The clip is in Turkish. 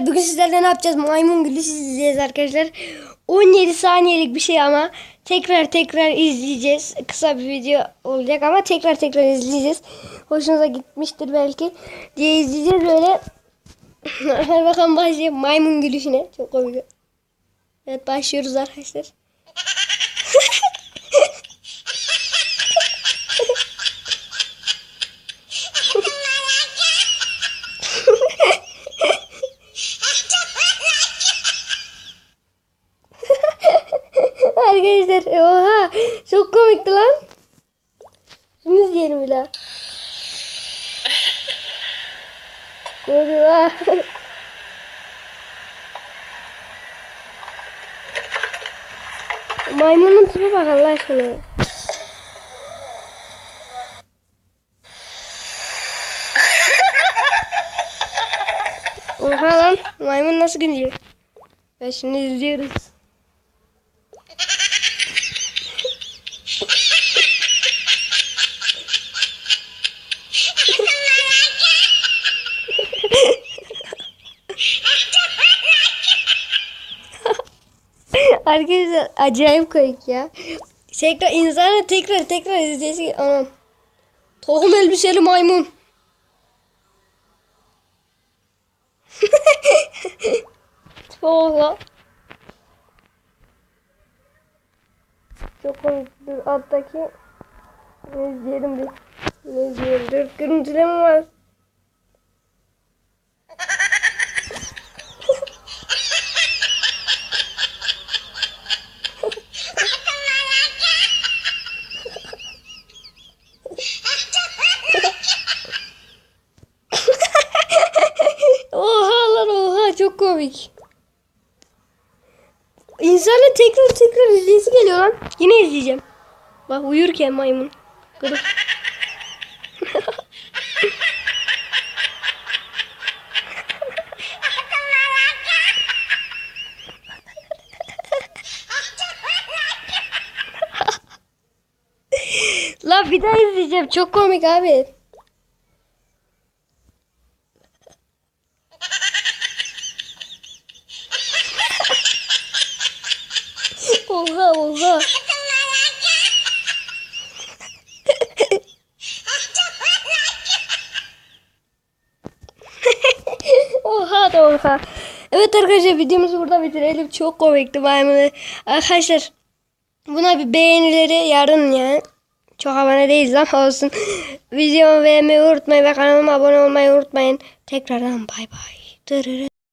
arkadaşlar bugün sizlerle ne yapacağız? Maymun gülü izleyeceğiz arkadaşlar. 17 saniyelik bir şey ama tekrar tekrar izleyeceğiz. Kısa bir video olacak ama tekrar tekrar izleyeceğiz. Hoşunuza gitmiştir belki diye izleyeceğiz böyle. Hadi bakalım başlayalım maymun gülüşüne. Çok komik. Evet başlıyoruz arkadaşlar. Arkadaşlar oha çok komikti lan. Şimdi izleyelim bir daha. Koydu Maymunun tipi bak Allah aşkına. Oha lan maymun nasıl gülüyor? Ben şimdi izliyoruz. Arkadaşlar acayip komik ya. Tekrar insana tekrar tekrar izleyeceğiz. Anam. Tohum elbiseli maymun. Çok Çok komik. Dur alttaki ne izleyelim bir. Ne izleyelim. Dur görüntüleme var. Oha lan oha çok komik. İnsana tekrar tekrar izleyesi geliyor lan. Yine izleyeceğim. Bak uyurken maymun. Gıdık. Lan bir daha izleyeceğim. Çok komik abi. Oha oha. oha da oha. Evet arkadaşlar videomuzu burada bitirelim. Çok komikti maymunu. Arkadaşlar buna bir beğenileri yarın yani. Çok abone değiliz ama olsun. Videomu beğenmeyi unutmayın ve kanalıma abone olmayı unutmayın. Tekrardan bay bay.